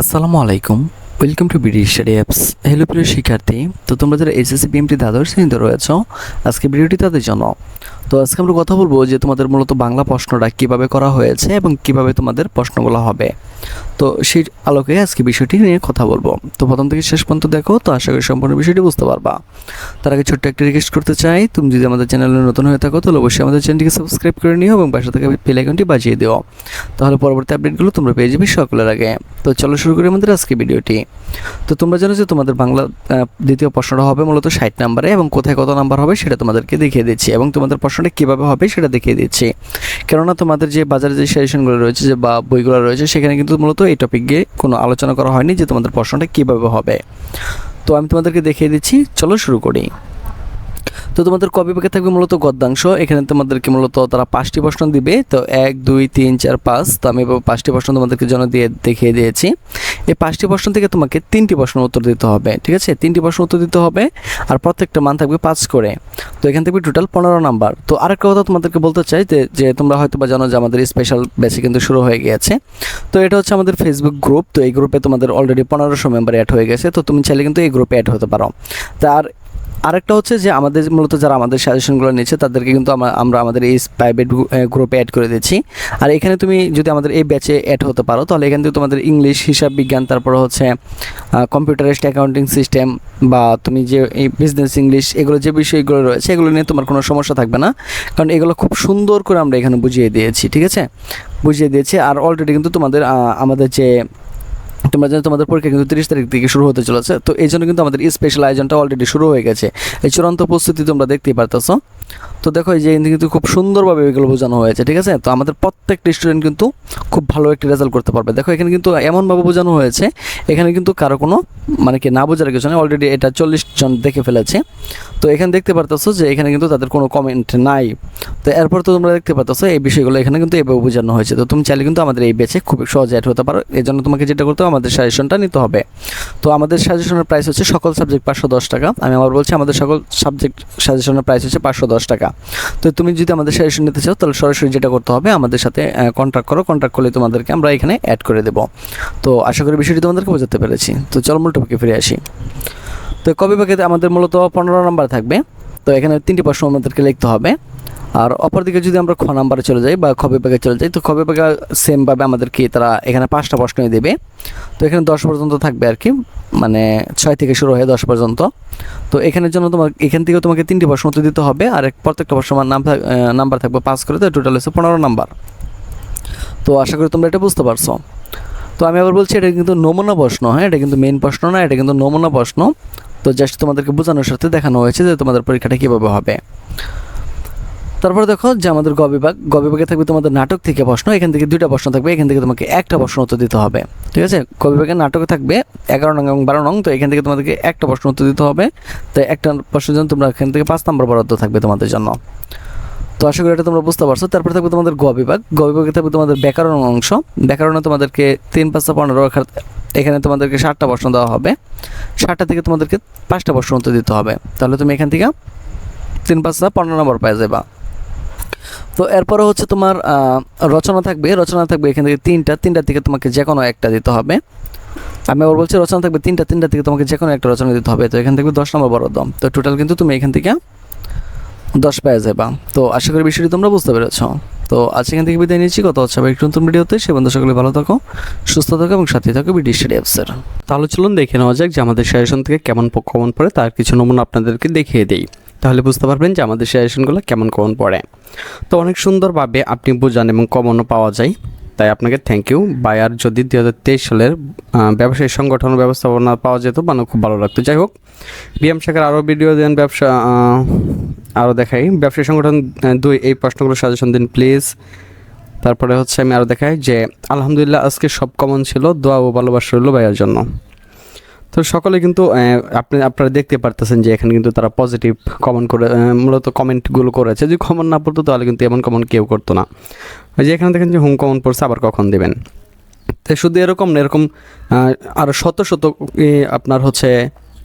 আসসালামু আলাইকুম। Welcome to BD study apps hello প্রিয় শিক্ষার্থী, তো তোমরা যারা এসএসসি বিএমটি দ্বাদশ শ্রেণীতে রয়েছ, আজকে ভিডিওটি তাদের জন্য। তো আজকে আমরা কথা বলব যে তোমাদের মূলত বাংলা প্রশ্নটা কীভাবে করা হয়েছে এবং কীভাবে তোমাদের প্রশ্নগুলো হবে। তো সেই আলোকে আজকে বিষয়টি নিয়ে কথা বলব। তো প্রথম থেকে শেষ পর্যন্ত দেখো, তো আশা করি সম্পূর্ণ বিষয়টি বুঝতে পারবা। তার আগে ছোট্ট একটা রিকোয়েস্ট করতে চাই, তুমি যদি আমাদের চ্যানেলে নতুন হয়ে থাকো, তাহলে অবশ্যই আমাদের চ্যানেলটিকে সাবস্ক্রাইব করে নিও এবং পাশে থেকে বেল বাজিয়ে দিও। তাহলে পরবর্তী আপডেটগুলো তোমরা পেয়ে যাবে সকলের আগে। তো চলো শুরু করি আমাদের আজকে ভিডিওটি তো তোমরা জানো যে তোমাদের বাংলা দ্বিতীয় প্রশ্নটা হবে মূলত ষাট নাম্বারে এবং কোথায় কত নাম্বার হবে সেটা তোমাদেরকে দেখিয়ে দিচ্ছি এবং তোমাদের প্রশ্নটা কীভাবে হবে সেটা দেখিয়ে দিচ্ছি। কেননা তোমাদের যে বাজারে যে সাজেশনগুলো রয়েছে, যে বা বইগুলো রয়েছে, সেখানে কিন্তু মূলত এই টপিক কোনো আলোচনা করা হয়নি যে তোমাদের প্রশ্নটা কীভাবে হবে। তো আমি তোমাদেরকে দেখিয়ে দিচ্ছি, চলো শুরু করি। তো তোমাদের কবি বিভাগে থাকবে মূলত গদ্যাংশ? এখানে তোমাদেরকে মূলত তারা পাঁচটি প্রশ্ন দিবে। তো এক, দুই, তিন, চার, পাঁচ। তো আমি পাঁচটি প্রশ্ন তোমাদেরকে জন্য দিয়ে দেখিয়ে দিয়েছি। এই পাঁচটি প্রশ্ন থেকে তোমাকে তিনটি প্রশ্ন উত্তর দিতে হবে, ঠিক আছে? তিনটি প্রশ্ন উত্তর দিতে হবে আর প্রত্যেকটা মান থাকবে পাঁচ করে। তো এখান থেকে টোটাল পনেরো নাম্বার। তো আরেকটা কথা তোমাদেরকে বলতে চাই যে যে তোমরা হয়তো বা জানো যে আমাদের স্পেশাল ব্যাচে কিন্তু শুরু হয়ে গিয়েছে। তো এটা হচ্ছে আমাদের ফেসবুক গ্রুপ তো এই গ্রুপে তোমাদের অলরেডি পনেরোশো মেম্বার অ্যাড হয়ে গেছে। তো তুমি চাইলে কিন্তু এই গ্রুপে অ্যাড হতে পারো। তার আরেকটা হচ্ছে যে আমাদের মূলত যারা আমাদের সাজেশনগুলো নিচ্ছে, তাদেরকে কিন্তু আমরা আমাদের এই প্রাইভেট গ্রুপে অ্যাড করে দিচ্ছি। আর এখানে তুমি যদি আমাদের এই ব্যাচে অ্যাড হতে পারো, তাহলে এখান থেকে তোমাদের ইংলিশ হিসাব বিজ্ঞান, তারপর হচ্ছে কম্পিউটারাইজড অ্যাকাউন্টিং সিস্টেম বা তুমি যে এই বিজনেস ইংলিশ এগুলো যে বিষয়গুলো রয়েছে, এগুলো নিয়ে তোমার কোনো সমস্যা থাকবে না। কারণ এগুলো খুব সুন্দর করে আমরা এখানে বুঝিয়ে দিয়েছি, ঠিক আছে? বুঝিয়ে দিয়েছি, আর অলরেডি কিন্তু তোমাদের আমাদের যে তোমরা জানো তোমাদের পরীক্ষা কিন্তু তিরিশ তারিখ থেকে শুরু হতে চলেছে। তো এই জন্য কিন্তু আমাদের স্পেশাল আয়োজনটা অলরেডি শুরু হয়ে গেছে। এই চূড়ান্ত প্রস্তুতি তোমরা দেখতেই পারতেছো। তো দেখো এই যে কিন্তু খুব সুন্দরভাবে এগুলো বোঝানো হয়েছে, ঠিক আছে? তো আমাদের প্রত্যেকটা স্টুডেন্ট কিন্তু খুব ভালো একটি রেজাল্ট করতে পারবে। দেখো এখানে কিন্তু এমনভাবে বোঝানো হয়েছে, এখানে কিন্তু কারও কোনো মানে কি না বোঝার কিছু নেই অলরেডি এটা চল্লিশ জন দেখে ফেলেছে। তো এখানে দেখতে পারতেছো যে এখানে কিন্তু তাদের কোনো কমেন্ট নাই। তো এরপর তো তোমরা দেখতে পারতেছো এই বিষয়গুলো এখানে কিন্তু এভাবে বোঝানো হয়েছে। তো তুমি চাইলে কিন্তু আমাদের এই বেচে খুব সহজে অ্যাড হতে পারো। এই জন্য তোমাকে যেটা করতে হবে, আমাদের সাজেশনটা নিতে হবে। তো আমাদের সাজেশনের প্রাইস হচ্ছে সকল সাবজেক্ট পাঁচশো দশ টাকা। আমি আবার বলছি, আমাদের সকল সাবজেক্ট সাজেশনের প্রাইস হচ্ছে পাঁচশো দশ টাকা। তো তুমি যদি আমাদের সাজেশন নিতে চাও, তাহলে সরাসরি যেটা করতে হবে, আমাদের সাথে কন্ট্যাক্ট করো। কন্ট্যাক্ট করলে তোমাদেরকে আমরা এখানে অ্যাড করে দেবো। তো আশা করি বিষয়টি তোমাদেরকে বোঝাতে পেরেছি। তো চলো মূল টপিকে ফিরে আসি। তো কবি পাখিতে আমাদের মূলত পনেরো নম্বর থাকবে। তো এখানে তিনটি প্রশ্ন আমাদেরকে লিখতে হবে। আর অপরদিকে যদি আমরা খ নাম্বারে চলে যাই বা খ বিভাগে চলে যাই, তো খ বিভাগে সেমভাবে আমাদেরকে তারা এখানে পাঁচটা প্রশ্নই দেবে। তো এখানে দশ পর্যন্ত থাকবে আর কি মানে ছয় থেকে শুরু হয়ে দশ পর্যন্ত। তো এখানের জন্য তোমার, এখান থেকে তোমাকে তিনটি প্রশ্ন উত্তর দিতে হবে আর প্রত্যেকটা প্রশ্ন নাম নাম্বার থাকবে পাস করে, তো টোটাল হচ্ছে পনেরো নাম্বার। তো আশা করি তোমরা এটা বুঝতে পারছ। তো আমি আবার বলছি, এটা কিন্তু নমুনা প্রশ্ন হ্যাঁ? এটা কিন্তু মেইন প্রশ্ন না, এটা কিন্তু নমুনা প্রশ্ন। তো জাস্ট তোমাদেরকে বোঝানোর সাথে দেখানো হয়েছে যে তোমাদের পরীক্ষাটা কীভাবে হবে। তারপরে দেখো যে আমাদের গ বিভাগ, গ বিভাগে থাকবে তোমাদের নাটক থেকে প্রশ্ন, এখান থেকে দুইটা প্রশ্ন থাকবে, এখান থেকে তোমাকে একটা প্রশ্ন উত্তর দিতে হবে, ঠিক আছে? গ বিভাগে নাটকে থাকবে এগারো নং এবং বারো নং, তো এখান থেকে তোমাদেরকে একটা প্রশ্ন উত্তর দিতে হবে, তো একটা প্রশ্নের জন্য তোমরা এখান থেকে পাঁচ নম্বর বরাদ্দ থাকবে তোমাদের জন্য। তো আশা করি এটা তোমরা বুঝতে পারছ। তারপরে থাকবে তোমাদের গ বিভাগ, গ বিভাগে থাকবে তোমাদের ব্যাকরণ অংশ, ব্যাকরণে তোমাদেরকে তিন পাঁচটা পনেরো এখানে তোমাদেরকে ষাটটা প্রশ্ন দেওয়া হবে ষাটটা থেকে তোমাদেরকে পাঁচটা প্রশ্ন উত্তর দিতে হবে। তাহলে তুমি এখান থেকে তিন পাঁচটা পনেরো নম্বর পেয়ে যাবা। তো এরপরে হচ্ছে তোমার রচনা থাকবে রচনা থাকবে এখান থেকে তিনটা, তিনটার থেকে তোমাকে যে কোনো একটা দিতে হবে। আমি আবার বলছি রচনা থাকবে তিনটা তিনটা থেকে তোমাকে যে কোনো একটা রচনা দিতে হবে। তো এখান থেকে দশ নম্বর বরাদ্দ। তো টোটাল কিন্তু তুমি এখান থেকে দশ পেয়ে যাবা। তো আশা করি বিষয়টি তোমরা বুঝতে পেরেছ। তো আজ এখান থেকে বিদায় নিচ্ছি। কত হচ্ছে আবার একটু নতুন ভিডিওতে। সে বন্ধু সকলে ভালো থাকো, সুস্থ থাকো এবং সাথে থাকো বিডি স্টাডি অ্যাপসের তাহলে চলুন দেখে নেওয়া যাক যে আমাদের সাজেশন থেকে কেমন কমন পড়ে, তার কিছু নমুনা আপনাদেরকে দেখিয়ে দিই। তাহলে বুঝতে পারবেন যে আমাদের সাজেশনগুলো কেমন কমন পড়ে। তো অনেক সুন্দরভাবে আপনি বোঝান এবং কমনও পাওয়া যায়। তাই আপনাকে থ্যাংক ইউ বায়ার যদি দুই হাজার তেইশ সালের ব্যবসায়ী সংগঠন ব্যবস্থাপনা পাওয়া যেত মানে খুব ভালো লাগতো। যাই হোক, বিএম শাখার আরও ভিডিও দেন ব্যবসা আরও দেখাই। ব্যবসায়ী সংগঠন দুই, এই প্রশ্নগুলো সাজেশন দিন প্লিজ তারপরে হচ্ছে আমি আরও দেখাই যে, আলহামদুলিল্লাহ আজকে সব কমন ছিল, দোয়া ও ভালোবাসা রইল ভাইয়ার জন্য। তো সকলে কিন্তু আপনি, আপনারা দেখতে পারতেছেন যে এখানে কিন্তু তারা পজিটিভ কমেন্ট করে মূলত কমেন্টগুলো করেছে। যদি কমন না পড়তো, তাহলে কিন্তু এমন কমন কেউ করতো না। যে এখানে দেখেন যে, হুম কমন পড়ছে, আবার কখন দেবেন? তো শুধু এরকম না, এরকম আরও শত শত আপনার হচ্ছে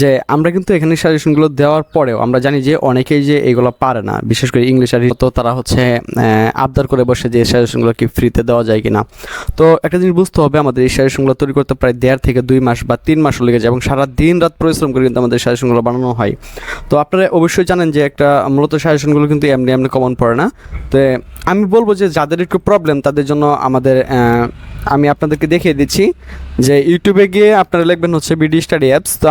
যে আমরা কিন্তু এখানে সাজেশনগুলো দেওয়ার পরেও আমরা জানি যে অনেকেই যে এগুলো পারে না। বিশেষ করে ইংলিশ আর তো তারা হচ্ছে আবদার করে বসে যে সাজেশনগুলো কি ফ্রিতে দেওয়া যায় কিনা। তো একটা জিনিস বুঝতে হবে, আমাদের এই সাজেশনগুলো তৈরি করতে প্রায় দেড় থেকে দুই মাস বা তিন মাসও লেগে যায় এবং সারা দিন রাত পরিশ্রম করে কিন্তু আমাদের সাজেশনগুলো বানানো হয়। তো আপনারা অবশ্যই জানেন যে একটা মূলত সাজেশনগুলো কিন্তু এমনি এমনি কমন পড়ে না। তো আমি বলব যে যাদের একটু প্রবলেম তাদের জন্য আমাদের আমি আপনাদেরকে দেখিয়ে দিচ্ছি যে ইউটিউবে গিয়ে আপনারা লিখবেন হচ্ছে বিডি স্টাডি অ্যাপস তো